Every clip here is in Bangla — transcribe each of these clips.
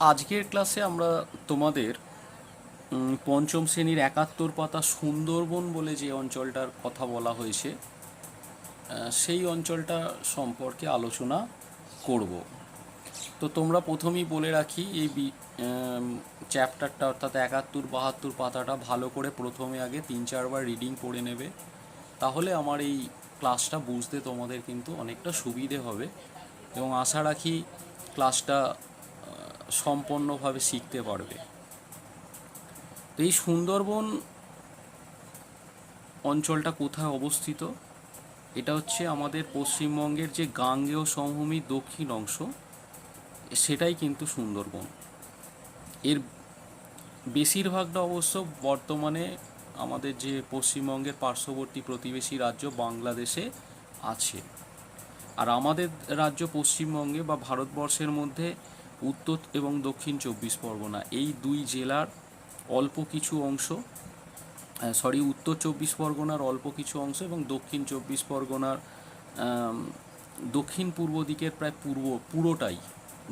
আজকের ক্লাসে আমরা তোমাদের পঞ্চম শ্রেণির একাত্তর পাতা সুন্দরবন বলে যে অঞ্চলটার কথা বলা হয়েছে সেই অঞ্চলটা সম্পর্কে আলোচনা করব। তো তোমরা প্রথমেই বলে রাখি, এই চ্যাপ্টারটা অর্থাৎ একাত্তর, বাহাত্তর পাতাটা ভালো করে প্রথমে আগে তিন চারবার রিডিং পড়ে নেবে। তাহলে আমার এই ক্লাসটা বুঝতে তোমাদের কিন্তু অনেকটা সুবিধে হবে। এবং আশা রাখি ক্লাসটা আহ, সম্পূর্ণভাবে শিখতে পারবে। তো এই সুন্দরবন অঞ্চলটা কোথায় অবস্থিত? এটা হচ্ছে আমাদের পশ্চিমবঙ্গের যে গাঙ্গেয় সমভূমির দক্ষিণ অংশ সেটাই কিন্তু সুন্দরবন। এর বেশিরভাগটা অবশ্য বর্তমানে আমাদের যে পশ্চিমবঙ্গের পার্শ্ববর্তী প্রতিবেশী রাজ্য বাংলাদেশে আছে। আর আমাদের রাজ্য পশ্চিমবঙ্গে বা ভারতবর্ষের মধ্যে উত্তর এবং দক্ষিণ চব্বিশ পরগনা। এই দুই জেলার অল্প কিছু অংশ সরি উত্তর চব্বিশ পরগনার অল্প কিছু অংশ এবং দক্ষিণ চব্বিশ পরগনার দক্ষিণ পূর্ব দিকের প্রায় পূর্ব, পুরোটাই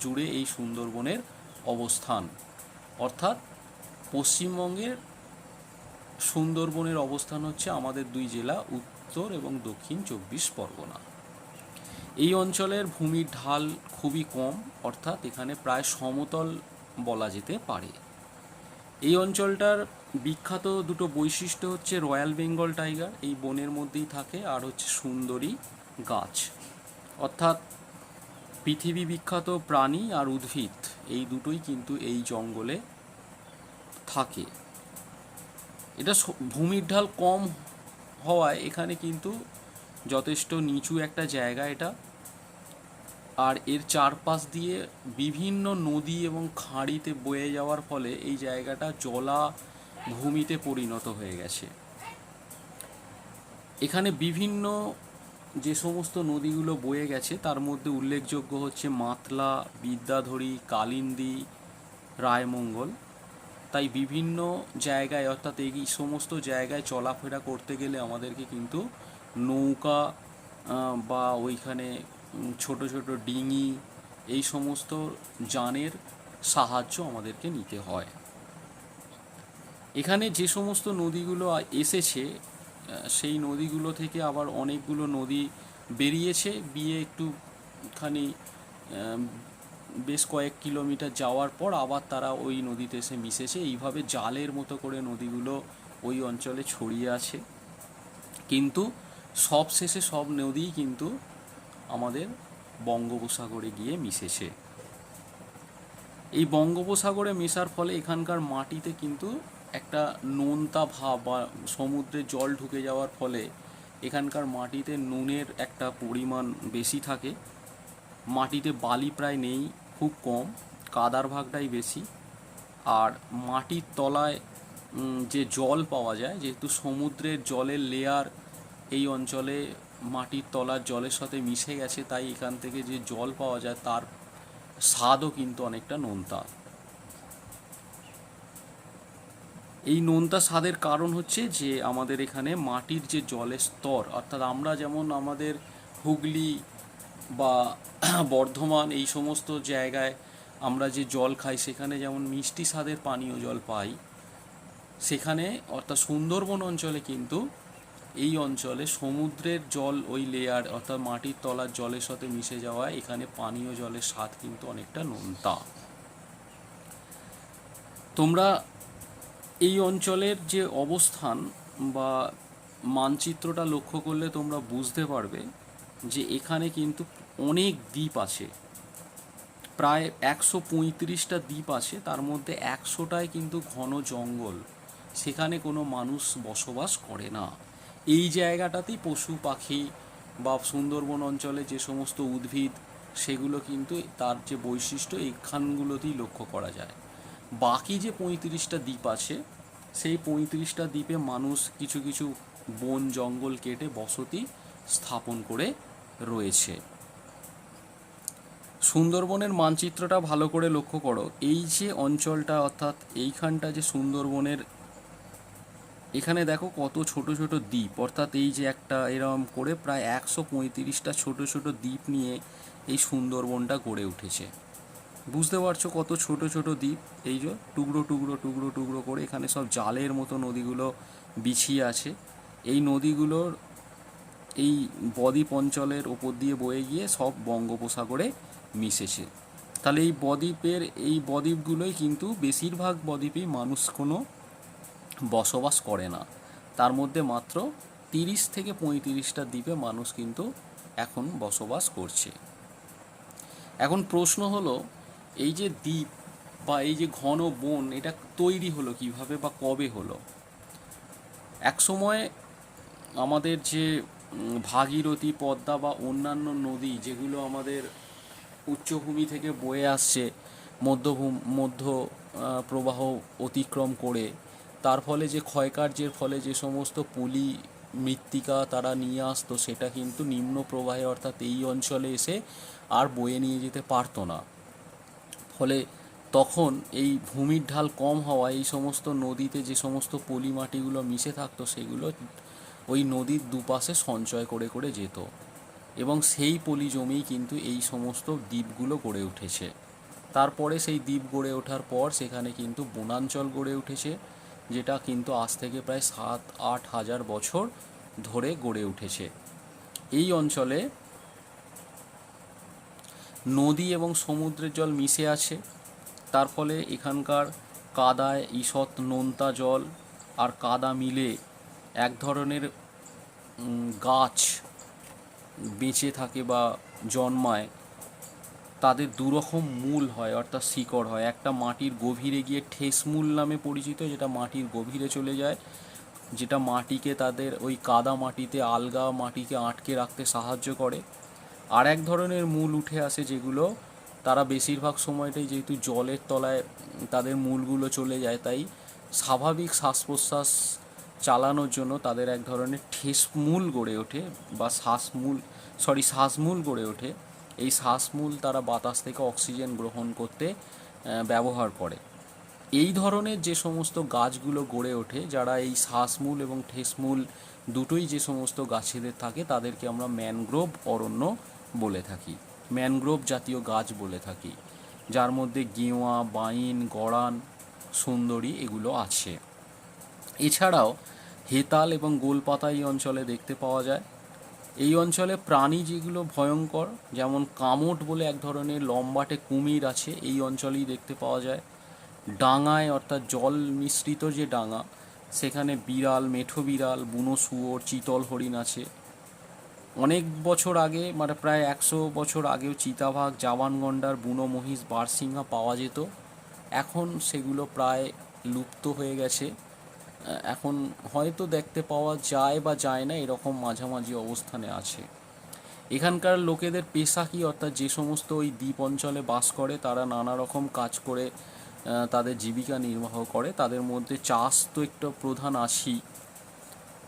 জুড়ে এই সুন্দরবনের অবস্থান। অর্থাৎ পশ্চিমবঙ্গের সুন্দরবনের অবস্থান হচ্ছে আমাদের দুই জেলা, উত্তর এবং দক্ষিণ চব্বিশ পরগনা। এই অঞ্চলের ভূমির ঢাল খুবই কম, অর্থাৎ এখানে প্রায় সমতল বলা যেতে পারে। এই অঞ্চলটার বিখ্যাত দুটো বৈশিষ্ট্য হচ্ছে রয়্যাল বেঙ্গল টাইগার, এই বনের মধ্যেই থাকে, আর হচ্ছে সুন্দরী গাছ। অর্থাৎ পৃথিবী বিখ্যাত প্রাণী আর উদ্ভিদ, এই দুটোই কিন্তু এই জঙ্গলে থাকে। এটা ভূমির ঢাল কম হওয়ায় এখানে কিন্তু যথেষ্ট নিচু একটা জায়গা এটা। আর এর চারপাশ দিয়ে বিভিন্ন নদী এবং খাঁড়িতে বয়ে যাওয়ার ফলে এই জায়গাটা জলা ভূমিতে পরিণত হয়ে গেছে। এখানে বিভিন্ন যে সমস্ত নদীগুলো বয়ে গেছে, তার মধ্যে উল্লেখযোগ্য হচ্ছে মাতলা, বিদ্যাধরী, কালিন্দী, রায়মঙ্গল। তাই বিভিন্ন জায়গায়, অর্থাৎ এই সমস্ত জায়গায় চলাফেরা করতে গেলে আমাদেরকে কিন্তু নৌকা বা ওইখানে ছোট ছোট ডিঙি, এই সমস্ত যানের সাহায্য আমাদেরকে নিতে হয়। এখানে যে সমস্ত নদীগুলো এসেছে সেই নদীগুলো থেকে আবার অনেকগুলো নদী বেরিয়েছে। বিয়ে একটুখানি বেশ কয়েক কিলোমিটার যাওয়ার পর আবার তারা ওই নদীতে এসে মিশেছে। এইভাবে জালের মতো করে নদীগুলো ওই অঞ্চলে ছড়িয়ে আছে। কিন্তু সব শেষে সব নদীই কিন্তু আমাদের বঙ্গোপসাগরে গিয়ে মিশেছে। এই বঙ্গোপসাগরে মেশার ফলে এখানকার মাটিতে কিন্তু একটা নোনতা ভাব বা সমুদ্রে জল ঢুকে যাওয়ার ফলে এখানকার মাটিতে নুনের একটা পরিমাণ বেশি থাকে। মাটিতে বালি প্রায় নেই, খুব কম, কাদার ভাগটাই বেশি। আর মাটির তলায় যে জল পাওয়া যায়, যেহেতু সমুদ্রের জলের লেয়ার এই অঞ্চলে মাটির তলার জলের সাথে মিশে গেছে, তাই এখান থেকে যে জল পাওয়া যায় তার স্বাদও কিন্তু অনেকটা নোনতা। এই নোনতা স্বাদের কারণ হচ্ছে যে আমাদের এখানে মাটির যে জলের স্তর, অর্থাৎ আমরা যেমন আমাদের হুগলি বা বর্ধমান এই সমস্ত জায়গায় আমরা যে জল খাই, সেখানে যেমন মিষ্টি স্বাদের পানীয় জল পাই, সেখানে অর্থাৎ সুন্দরবন অঞ্চলে কিন্তু এই অঞ্চলে সমুদ্রের জল ওই লেয়ার অর্থাৎ মাটির তলার জলের সাথে মিশে যাওয়ায় এখানে পানীয় জলের স্বাদ কিন্তু অনেকটা নোনতা। তোমরা এই অঞ্চলের যে অবস্থান বা মানচিত্রটা লক্ষ্য করলে তোমরা বুঝতে পারবে যে এখানে কিন্তু অনেক দ্বীপ আছে। প্রায় একশো পঁয়ত্রিশটা দ্বীপ আছে, তার মধ্যে একশোটায় কিন্তু ঘন জঙ্গল। সেখানে কোনো মানুষ বসবাস করে না। এই জায়গাটাতেই পশু পাখি বা সুন্দরবন অঞ্চলে যে সমস্ত উদ্ভিদ, সেগুলো কিন্তু তার যে বৈশিষ্ট্য, এইখানগুলোতেই লক্ষ্য করা যায়। বাকি যে পঁয়ত্রিশটা দ্বীপ আছে, সেই পঁয়ত্রিশটা দ্বীপে মানুষ কিছু কিছু বন, জঙ্গল কেটে বসতি স্থাপন করে রয়েছে। সুন্দরবনের মানচিত্রটা ভালো করে লক্ষ্য করো। এই যে অঞ্চলটা, অর্থাৎ এইখানটা যে সুন্দরবনের এখানে দেখো কত ছোট ছোট দ্বীপ। অর্থাৎ এই যে একটা এরকম করে প্রায় একশো পঁয়ত্রিশটা ছোট ছোট দ্বীপ নিয়ে এই সুন্দরবনটা গড়ে উঠেছে। বুঝতে পারছ কত ছোট ছোট দ্বীপ? এই যে টুকরো টুকরো টুকরো টুকরো করে এখানে সব জালের মতো নদীগুলো বিছিয়ে আছে। এই নদীগুলোর এই বদ্বীপ অঞ্চলের ওপর দিয়ে বয়ে গিয়ে সব বঙ্গোপসাগরে মিশেছে। তাহলে এই বদ্বীপের এই বদ্বীপগুলোই কিন্তু বেশিরভাগ বদ্বীপেই মানুষ কোনো বসবাস করে না। তার মধ্যে মাত্র তিরিশ থেকে পঁয়ত্রিশটা দ্বীপে মানুষ কিন্তু এখন বসবাস করছে। এখন প্রশ্ন হলো, এই যে দ্বীপ বা এই যে ঘন বন, এটা তৈরি হলো কীভাবে বা কবে হলো? এক সময় আমাদের যে ভাগীরথী পদ্মা বা অন্যান্য নদী যেগুলো আমাদের উচ্চভূমি থেকে বয়ে আসছে, মধ্যভূম, মধ্য প্রবাহ অতিক্রম করে তার ফলে যে ক্ষয়কার্যের ফলে যে সমস্ত পলি মৃত্তিকা তারা নিয়ে আসতো, সেটা কিন্তু নিম্ন প্রবাহে অর্থাৎ এই অঞ্চলে এসে আর বয়ে নিয়ে যেতে পারতো না। ফলে তখন এই ভূমির ঢাল কম হওয়ায় এই সমস্ত নদীতে যে সমস্ত পলি মাটিগুলো মিশে থাকতো, সেগুলো ওই নদীর দুপাশে সঞ্চয় করে করে যেত। এবং সেই পলি জমেই কিন্তু এই সমস্ত দ্বীপগুলো গড়ে উঠেছে। তারপরে সেই দ্বীপ গড়ে ওঠার পর সেখানে কিন্তু বনাঞ্চল গড়ে উঠেছে। যেটা কিন্তু আজ থেকে প্রায় সাত, আট হাজার বছর ধরে গড়ে উঠেছে। এই অঞ্চলে নদী এবং সমুদ্রের জল মিশে আছে। তার ফলে এখানকার কাদায়, ঈষৎ নোনতা জল আর কাদা মিলে এক ধরনের গাছ বেঁচে থাকে বা জন্মায়। তাদের দুরকম মূল হয়, অর্থাৎ শিকড় হয়। একটা মাটির গভীরে গিয়ে ঠেসমূল নামে পরিচিত, যেটা মাটির গভীরে চলে যায়, যেটা মাটিকে তাদের ওই কাদা মাটিতে, আলগা মাটিকে আটকে রাখতে সাহায্য করে। আর এক ধরনের মূল উঠে আসে যেগুলো, তারা বেশিরভাগ সময়টাই যেহেতু জলের তলায় তাদের মূলগুলো চলে যায়, তাই স্বাভাবিক শ্বাস প্রশ্বাস চালানোর জন্য তাদের এক ধরনের ঠেসমূল গড়ে ওঠে, বা শ্বাসমূল সরি শ্বাসমূল গড়ে ওঠে। এই শ্বাসমূল তারা বাতাস থেকে অক্সিজেন গ্রহণ করতে ব্যবহার করে। এই ধরনের যে সমস্ত গাছগুলো গড়ে ওঠে, যারা এই শ্বাসমূল এবং ঠেসমূল দুটোই যে সমস্ত গাছেদের থাকে, তাদেরকে আমরা ম্যানগ্রোভ অরণ্য বলে থাকি। ম্যানগ্রোভ জাতীয় গাছ বলে থাকি, যার মধ্যে গেওয়া, বাইন, গড়ান, সুন্দরী এগুলো আছে। এছাড়াও হেতাল এবং গোলপাতা এই অঞ্চলে দেখতে পাওয়া যায়। এই অঞ্চলে প্রাণী যেগুলো ভয়ঙ্কর, যেমন কামট বলে এক ধরনের, লম্বাটে কুমির আছে, এই অঞ্চলেই দেখতে পাওয়া যায়। ডাঙায় অর্থাৎ জল মিশ্রিত যে ডাঙা, সেখানে বিড়াল, মেঠো বিড়াল, বুনো শুয়োর, চিতল হরিণ আছে। অনেক বছর আগে মানে প্রায় একশো বছর আগেও চিতাবাঘ জাবানগন্ডার, বুনো মহিষ, বারসিংহা পাওয়া যেত। এখন সেগুলো প্রায় লুপ্ত হয়ে গেছে। এখন হয়তো দেখতে পাওয়া যায় বা যায় না এরকম মাঝামাঝি অবস্থানে আছে। এখানকার লোকেদের পেশা কি? অর্থাৎ যে সমস্ত ওই দ্বীপ অঞ্চলে বাস করে, তারা নানা রকম কাজ করে তাদের জীবিকা নির্বাহ করে। তাদের মধ্যে চাষ তো একটা প্রধান আছেই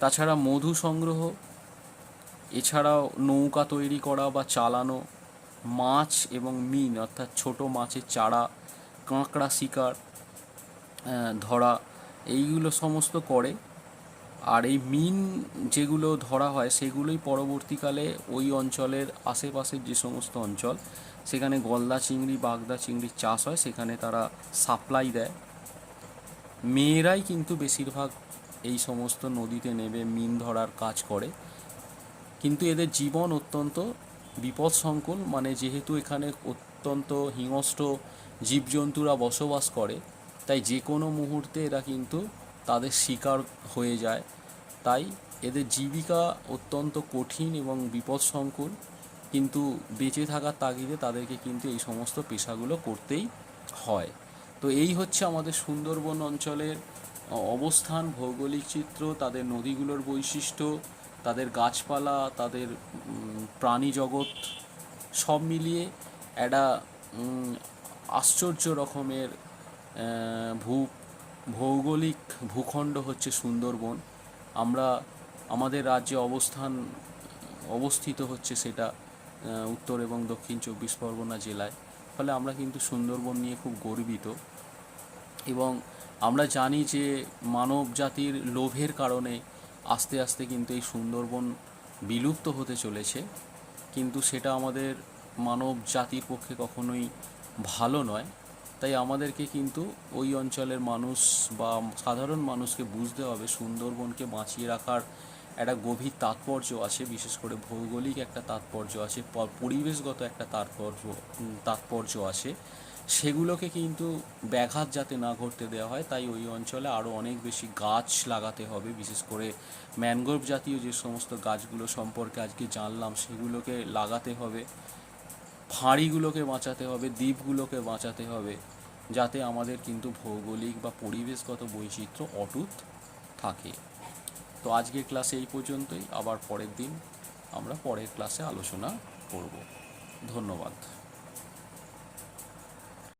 তাছাড়া মধু সংগ্রহ, এছাড়াও নৌকা তৈরি করা বা চালানো, মাছ এবং মিন, অর্থাৎ ছোট মাছের চারা, কাঁকড়া শিকার ধরা এইগুলো সমস্ত করে। আর এই মিন যেগুলো ধরা হয়, সেগুলোই পরবর্তীকালে ওই অঞ্চলের আশেপাশের যে সমস্ত অঞ্চল, সেখানে গলদা চিংড়ি, বাগদা চিংড়ির চাষ হয়, সেখানে তারা সাপ্লাই দেয়। মেয়েরাই কিন্তু বেশিরভাগ এই সমস্ত নদীতে নেবে মিন ধরার কাজ করে। কিন্তু এদের জীবন অত্যন্ত বিপদসংকুল মানে যেহেতু এখানে অত্যন্ত হিংস্র জীবজন্তুরা বসবাস করে তাই যে কোনো মুহূর্তে এরা কিন্তু তাদের শিকার হয়ে যায়। তাই এদের জীবিকা অত্যন্ত কঠিন এবং বিপদসংকুল। কিন্তু বেঁচে থাকার তাগিদে তাদেরকে কিন্তু এই সমস্ত পেশাগুলো করতেই হয়। তো এই হচ্ছে আমাদের সুন্দরবন অঞ্চলের অবস্থান, ভৌগোলিক চিত্র, তাদের নদীগুলোর বৈশিষ্ট্য, তাদের গাছপালা, তাদের প্রাণী জগৎ, সব মিলিয়ে একটা আশ্চর্য রকমের ভূ, ভৌগোলিক ভূখণ্ড হচ্ছে সুন্দরবন। আমরা, আমাদের রাজ্যে অবস্থান, অবস্থিত হচ্ছে সেটা উত্তর এবং দক্ষিণ চব্বিশ পরগনা জেলায়। ফলে আমরা কিন্তু সুন্দরবন নিয়ে খুব গর্বিত। এবং আমরা জানি যে মানব জাতির লোভের কারণে আস্তে আস্তে কিন্তু এই সুন্দরবন বিলুপ্ত হতে চলেছে। কিন্তু সেটা আমাদের মানব জাতির পক্ষে কখনোই ভালো নয়। তাই আমাদেরকে কিন্তু ওই অঞ্চলের মানুষ বা সাধারণ মানুষকে বুঝতে হবে, সুন্দরবনকে বাঁচিয়ে রাখার একটা গভীর তাৎপর্য আছে, বিশেষ করে ভৌগোলিক একটা তাৎপর্য আছে পরিবেশগত একটা তাৎপর্য তাৎপর্য আছে। সেগুলোকে কিন্তু ব্যাঘাত যাতে না ঘটতে দেওয়া হয়, তাই ওই অঞ্চলে আরও অনেক বেশি গাছ লাগাতে হবে, বিশেষ করে ম্যানগ্রোভ জাতীয় যে সমস্ত গাছগুলো সম্পর্কে আজকে জানলাম, সেগুলোকে লাগাতে হবে। ফাঁড়িগুলোকে বাঁচাতে হবে, দ্বীপগুলোকে বাঁচাতে হবে, যাতে আমাদের কিন্তু ভৌগোলিক বা পরিবেশগত বৈচিত্র্য অটুট থাকে। তো আজকের ক্লাসে এই পর্যন্তই। আবার পরের দিন আমরা পরের ক্লাসে আলোচনা করব। ধন্যবাদ।